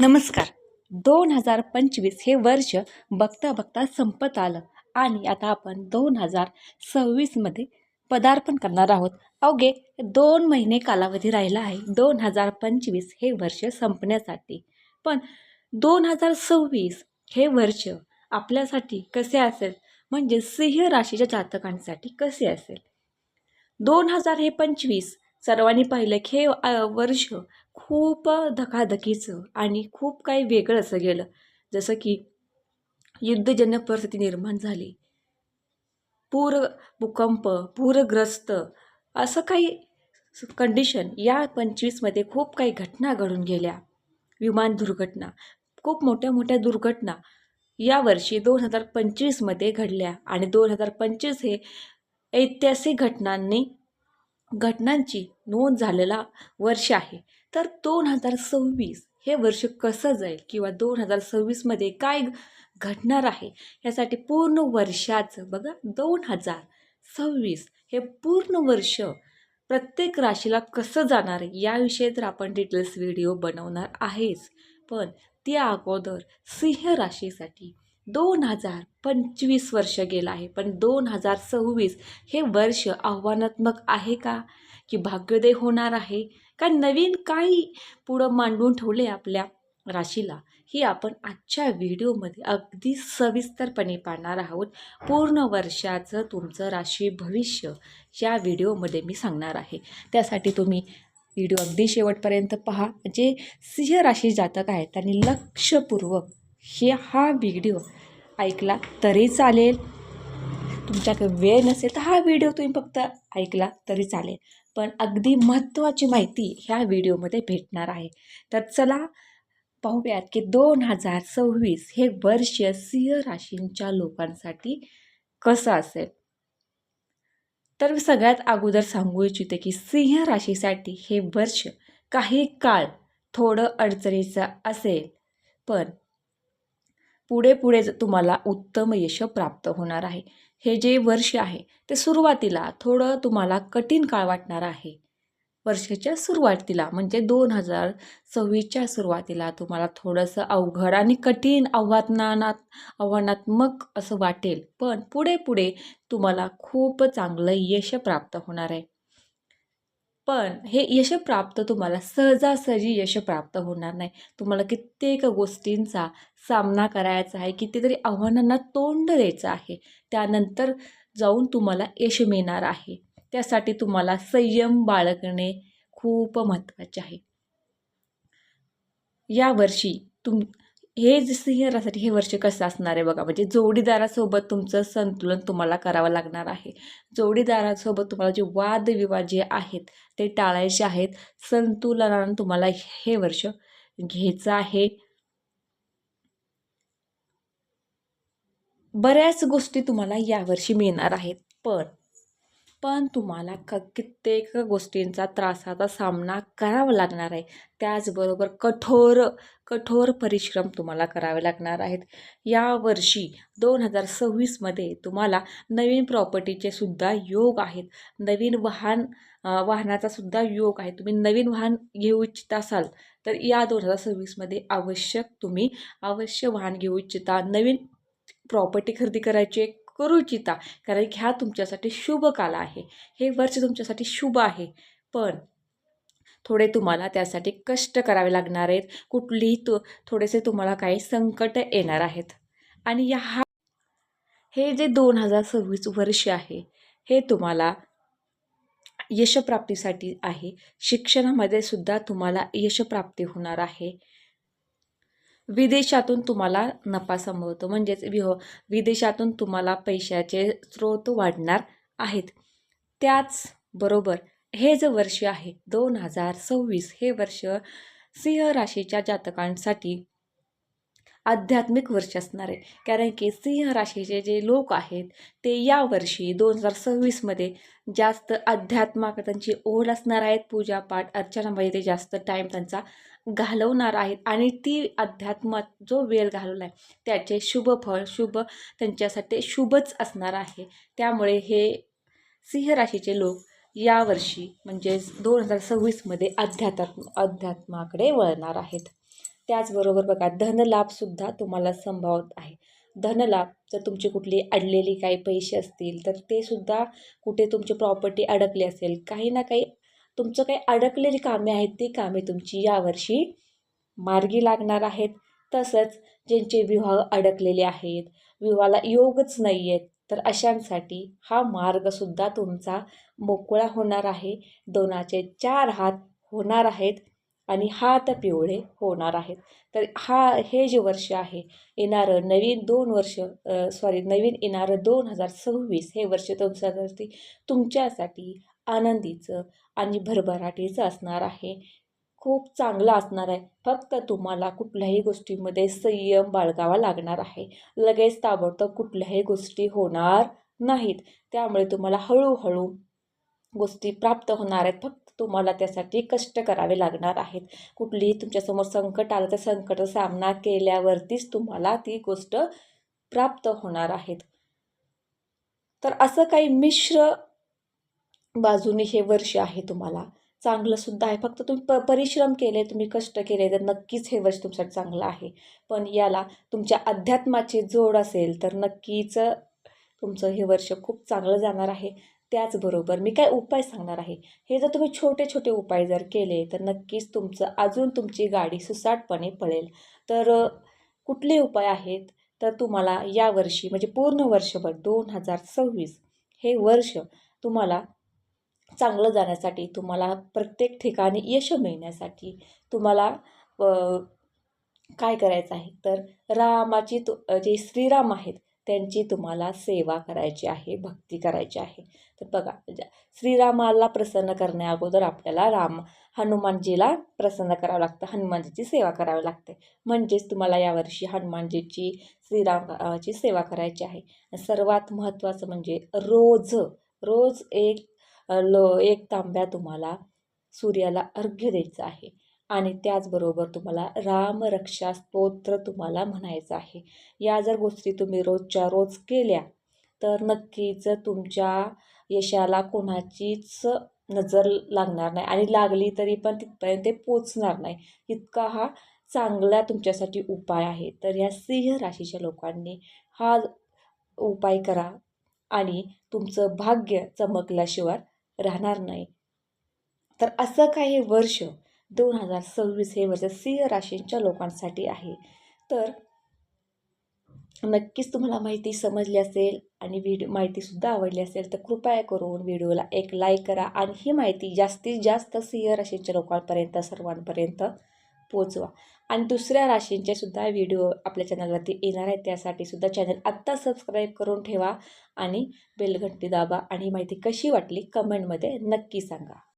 नमस्कार. दोन हजार पंचवीस हे वर्ष बघता बघता संपत आलं आणि आता आपण दोन हजार सव्वीसमध्ये पदार्पण करणार आहोत. अवघे दोन महिने कालावधी राहिला आहे. दोन हजार पंचवीस हे वर्ष संपण्यासाठी. पण दोन हजार सव्वीस हे वर्ष आपल्यासाठी कसे असेल? म्हणजे सिंह राशीच्या जातकांसाठी कसे असेल? दोन हजार हे पंचवीस सर्वांनी पाहिलं की हे वर्ष खूप धकाधकीचं आणि खूप काही वेगळं असं गेलं. जसं की युद्धजन्य परिस्थिती निर्माण झाली. पूर भूकंप पूरग्रस्त असं काही कंडिशन या पंचवीसमध्ये खूप काही घटना घडून गेल्या. विमान दुर्घटना खूप मोठ्या मोठ्या दुर्घटना यावर्षी दोन हजार पंचवीसमध्ये घडल्या आणि दोन हजार पंचवीस हे ऐतिहासिक घटनांनी घटनांची नोंद झालेला वर्ष आहे. तर दोन हजार सव्वीस हे वर्ष कसं जाईल किंवा दोन हजार सव्वीसमध्ये काय घडणार आहे यासाठी पूर्ण वर्षाचं बघा दोन हजार सव्वीस हे पूर्ण वर्ष प्रत्येक राशीला कसं जाणार आहे याविषयी तर आपण डिटेल्स व्हिडिओ बनवणार आहेच. पण त्या अगोदर सिंह राशीसाठी दोन हजार पंचवीस वर्ष गेलं आहे. पण दोन हजार सव्वीस हे वर्ष आव्हानात्मक आहे का? की भाग्योदय होणार आहे? का नवीन काही पुढं मांडून ठेवले आपल्या राशीला ही आपण आजच्या व्हिडिओमध्ये अगदी सविस्तरपणे पाहणार आहोत. पूर्ण वर्षाचं तुमचं राशी भविष्य या व्हिडिओमध्ये मी सांगणार आहे. त्यासाठी तुम्ही व्हिडिओ अगदी शेवटपर्यंत पहा. जे सिंह राशी जातक आहेत त्यांनी लक्षपूर्वक हे हा व्हिडिओ ऐकला तरी चालेल. तुमच्याकडे वेळ नसेल तर हा व्हिडिओ तुम्ही फक्त ऐकला तरी चालेल. पण अगदी महत्त्वाची माहिती ह्या व्हिडिओमध्ये भेटणार आहे. तर चला पाहूयात की दोन हजार सव्वीस हे वर्ष सिंह राशींच्या लोकांसाठी कसं असेल? तर मी सगळ्यात अगोदर सांगू इच्छिते की सिंह राशीसाठी हे वर्ष काही काळ थोडं अडचणीचं असेल. पण पुढे पुढे तुम्हाला उत्तम यश प्राप्त होणार आहे. हे जे वर्ष आहे ते सुरुवातीला थोडं तुम्हाला कठीण काळ वाटणार आहे. वर्षाच्या सुरुवातीला म्हणजे दोन हजार सव्वीसच्या सुरुवातीला तुम्हाला थोडंसं अवघड आणि कठीण आव्हानात आव्हानात्मक असं वाटेल. पण पुढे पुढे तुम्हाला खूप चांगलं यश प्राप्त होणार आहे. पण हे यश प्राप्त तुम्हाला सहजासहजी यश प्राप्त होणार नाही. तुम्हाला कित्येक गोष्टींचा सामना करायचा आहे कितीतरी आव्हानांना तोंड द्यायचं आहे. त्यानंतर जाऊन तुम्हाला यश मिळणार आहे. त्यासाठी तुम्हाला संयम बाळगणे खूप महत्त्वाचे आहे. यावर्षी तुम हे सिंहरासाठी हे वर्ष कसं असणार आहे बघा. म्हणजे जोडीदारासोबत तुमचं संतुलन तुम्हाला करावं लागणार आहे. जोडीदारासोबत तुम्हाला जे वादविवाद जे आहेत ते टाळायचे आहेत. संतुलनानं तुम्हाला हे वर्ष घ्यायचं आहे. बऱ्याच गोष्टी तुम्हाला यावर्षी मिळणार आहेत. पण पण तुम्हाला क कित्येक गोष्टींचा त्रासाचा सामना करावा लागणार आहे. त्याचबरोबर कठोर कठोर परिश्रम तुम्हाला करावे लागणार आहेत. यावर्षी दोन हजार सव्वीसमध्ये तुम्हाला नवीन प्रॉपर्टीचे सुद्धा योग आहेत. नवीन वाहन वाहनाचा सुद्धा योग आहे. तुम्ही नवीन वाहन घेऊ इच्छित असाल तर या दोन हजार सव्वीसमध्ये आवश्यक तुम्ही अवश्य वाहन घेऊ इच्छिता. नवीन प्रॉपर्टी खरेदी करायची एक करू इच्छिता. कारण की हा तुमच्यासाठी शुभ काल आहे. हे वर्ष तुमच्यासाठी शुभ आहे. पण थोडे तुम्हाला त्यासाठी कष्ट करावे लागणार आहेत. कुठलीही तो थोडेसे तुम्हाला काही संकट येणार आहेत. आणि या हा हे जे दोन हजार सव्वीस वर्ष आहे हे तुम्हाला यशप्राप्तीसाठी आहे. शिक्षणामध्ये सुद्धा तुम्हाला यशप्राप्ती होणार आहे. विदेशातून तुम्हाला नफा संभवतो. म्हणजेच विह विदेशातून तुम्हाला पैशाचे स्रोत वाढणार आहेत. त्याचबरोबर हे जे वर्ष आहे दोन हजार सव्वीस हे वर्ष सिंह राशीच्या जातकांसाठी आध्यात्मिक वर्ष असणार आहे. कारण की सिंह राशीचे जे लोक आहेत ते यावर्षी दोन हजार सव्वीसमध्ये जास्त अध्यात्माकडे त्यांची ओढ असणार आहेत. पूजापाठ अर्चनामध्ये ते जास्त टाईम त्यांचा घालवणार आहेत. आणि ती अध्यात्मात जो वेळ घालवला आहे त्याचे शुभ फळ शुभ त्यांच्यासाठी शुभच असणार आहे. त्यामुळे हे सिंह राशीचे लोक यावर्षी म्हणजेच दोन हजार सव्वीसमध्ये अध्यात्म अध्यात्माकडे वळणार आहेत. त्याचबरोबर बघा धनलाभसुद्धा तुम्हाला संभावत आहे. धनलाभ जर तुमची कुठली अडलेली काही पैसे असतील तर ते सुद्धा कुठे तुमची प्रॉपर्टी अडकली असेल काही ना काही तुमचं काही अडकलेली कामे आहेत ती कामे तुमची यावर्षी मार्गी लागणार आहेत. तसंच ज्यांचे विवाह अडकलेले आहेत विवाहाला योगच नाही आहेत तर अशांसाठी हा मार्गसुद्धा तुमचा मोकळा होणार आहे. दोनाचे चार हात होणार आहेत आणि हात पिवळे होणार आहेत. तर हा हे जे वर्ष आहे येणारं नवीन दोन वर्ष सॉरी नवीन येणारं दोन हजार सव्वीस हे वर्ष तुमच्यासाठी तुमच्यासाठी आनंदीचं आणि भरभराटीचं असणार आहे. खूप चांगलं असणार आहे. फक्त तुम्हाला कुठल्याही गोष्टीमध्ये संयम बाळगावा लागणार आहे. लगेच ताबडतोब कुठल्याही गोष्टी होणार नाहीत. त्यामुळे तुम्हाला हळूहळू गोष्टी प्राप्त होणार आहेत. फक्त तुम्हाला त्यासाठी कष्ट करावे लागणार आहेत. कुठलीही तुमच्यासमोर संकट आलं तर संकट सामना केल्यावरतीच तुम्हाला ती गोष्ट प्राप्त होणार आहेत. तर असं काही मिश्र बाजूने हे वर्ष आहे तुम्हाला. चांगलंसुद्धा आहे. फक्त तुम्ही प परिश्रम केले तुम्ही कष्ट केले तर नक्कीच हे वर्ष तुमच्यासाठी चांगलं आहे. पण याला तुमच्या अध्यात्माची जोड असेल तर नक्कीच तुमचं हे वर्ष खूप चांगलं जाणार आहे. त्याचबरोबर मी काय उपाय सांगणार आहे? हे जर तुम्ही छोटे छोटे उपाय जर केले तर नक्कीच तुमचं अजून तुमची गाडी सुसाटपणे पळेल. तर कुठले उपाय आहेत? तर तुम्हाला यावर्षी म्हणजे पूर्ण वर्षभर दोन हजार सव्वीस हे वर्ष तुम्हाला चांगलं जाण्यासाठी तुम्हाला प्रत्येक ठिकाणी यश मिळण्यासाठी तुम्हाला काय करायचं आहे? तर रामाची तु जे श्रीराम आहेत त्यांची तुम्हाला सेवा करायची आहे भक्ती करायची आहे. तर बघा श्रीरामाला प्रसन्न करण्या अगोदर आपल्याला राम हनुमानजीला प्रसन्न करावं लागतं हनुमानजीची सेवा करावी लागते. म्हणजेच तुम्हाला यावर्षी हनुमानजीची श्रीरामाची सेवा करायची आहे. सर्वात महत्त्वाचं म्हणजे रोज रोज एक लो एक तांब्या तुम्हाला सूर्याला अर्घ्य द्यायचं आहे. आणि त्याचबरोबर तुम्हाला रामरक्षा स्तोत्र तुम्हाला म्हणायचं आहे. या जर गोष्टी तुम्ही रोजच्या रोज केल्या तर नक्कीच तुमच्या यशाला कोणाचीच नजर लागणार नाही. आणि लागली तरी पण तिथपर्यंत ते पोचणार नाही. इतका हा चांगला तुमच्यासाठी उपाय आहे. तर या सिंह राशीच्या लोकांनी हा उपाय करा. आणि तुमचं भाग्य चमकल्याशिवाय राहणार नाही. तर असं काही वर्ष दोन हजार सव्वीस हे वर्ष सिंह राशींच्या लोकांसाठी आहे. तर नक्कीच तुम्हाला माहिती समजली असेल आणि व्हिडिओ माहितीसुद्धा आवडली असेल तर कृपया करून व्हिडिओला एक लाईक करा. आणि ही माहिती जास्तीत जास्त सिंह राशीच्या लोकांपर्यंत सर्वांपर्यंत पोचवा. आणि दुसऱ्या राशींचे सुद्धा व्हिडिओ आपल्या चॅनलवरती येणार आहेत. त्यासाठी सुद्धा चॅनल आत्ता सबस्क्राईब करून ठेवा आणि बेलघंटी दाबा. आणि माहिती कशी वाटली कमेंटमध्ये नक्की सांगा.